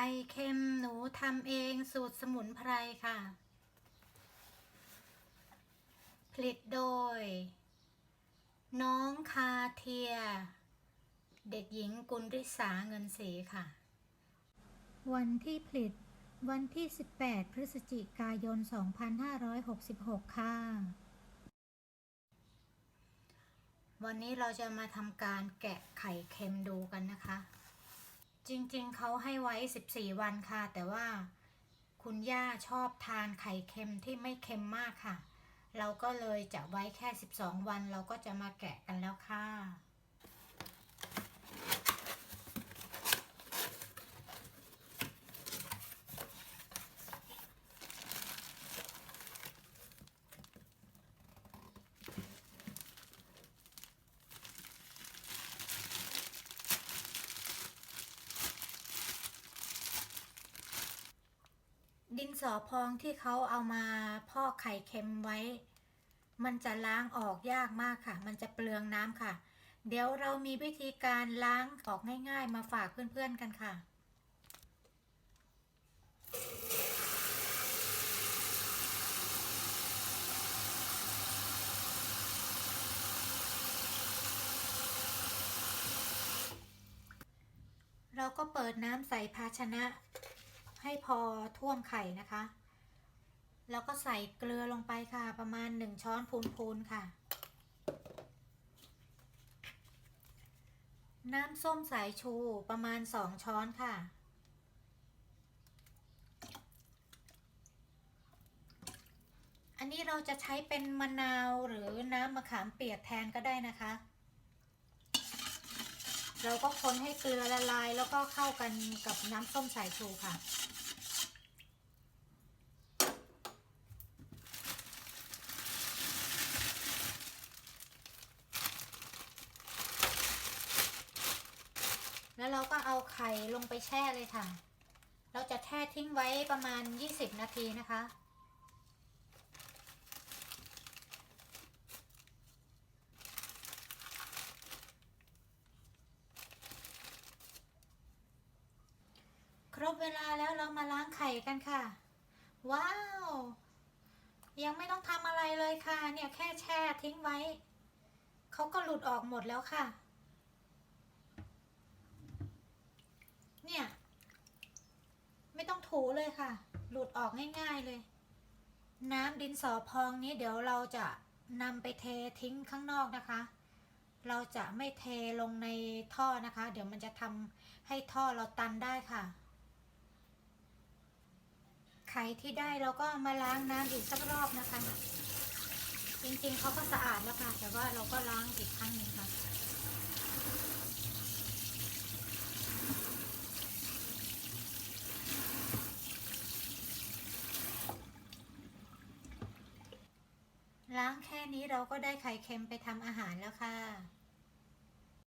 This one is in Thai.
ข่เค็มหนูทำเองสูตรสมุนไพรค่ะ ผลิตโดย น้องคาเทีย เด็กหญิงกุลริษาเงินศรีค่ะ วันที่ผลิตวันที่ 18 พฤศจิกายน 2566 ค่ะ วันนี้เราจะมาทำการแกะไข่เค็มดูกันนะคะ จริงๆ เขาให้ไว้ 14 วันค่ะ แต่ว่าคุณย่าชอบทานไข่เค็มที่ไม่เค็มมากค่ะ เราก็เลยจะไว้แค่ 12 วันเราก็จะมาแกะกันแล้วค่ะ ดินสอพองที่เขาเอามาพอกไข่เค็มไว้ มันจะล้างออกยากมากค่ะ มันจะเปลืองน้ำค่ะ เดี๋ยวเรามีวิธีการล้างออกง่ายๆ มาฝากเพื่อนๆกันค่ะ เราก็เปิดน้ำใส่ภาชนะ ให้พอท่วมไข่นะคะ แล้วก็ใส่เกลือลงไปค่ะ ประมาณ1ช้อนพูนๆค่ะ น้ำส้มสายชูประมาณ2ช้อนค่ะ อันนี้เราจะใช้เป็นมะนาวหรือน้ำมะขามเปียกแทนก็ได้นะคะ เราก็คนให้เกลือละลายแล้วก็เข้ากันกับน้ำส้มสายชูค่ะ แล้วเราก็เอาไข่ลงไปแช่เลยค่ะ เราจะแช่ทิ้งไว้ประมาณ 20 นาทีนะคะ รบเวลาแล้วเรามาล้างไข่กันค่ะ ว้าว ยังไม่ต้องทำอะไรเลยค่ะ เนี่ยแค่แช่ทิ้งไว้ เขาก็หลุดออกหมดแล้วค่ะ เนี่ย ไม่ต้องถูเลยค่ะ หลุดออกง่ายๆเลย น้ำดินสอพองนี้เดี๋ยวเราจะนำไปเททิ้งข้างนอกนะคะ เราจะไม่เทลงในท่อนะคะ เดี๋ยวมันจะทำให้ท่อเราตันได้ค่ะ ไข่ที่ได้เราก็มาล้างน้ำอีกสักรอบนะคะ จริงๆเขาก็สะอาดแล้วค่ะ แต่ว่าเราก็ล้างอีกครั้งหนึ่งค่ะล้างแค่นี้เราก็ได้ไข่เค็มไปทำอาหารแล้วค่ะ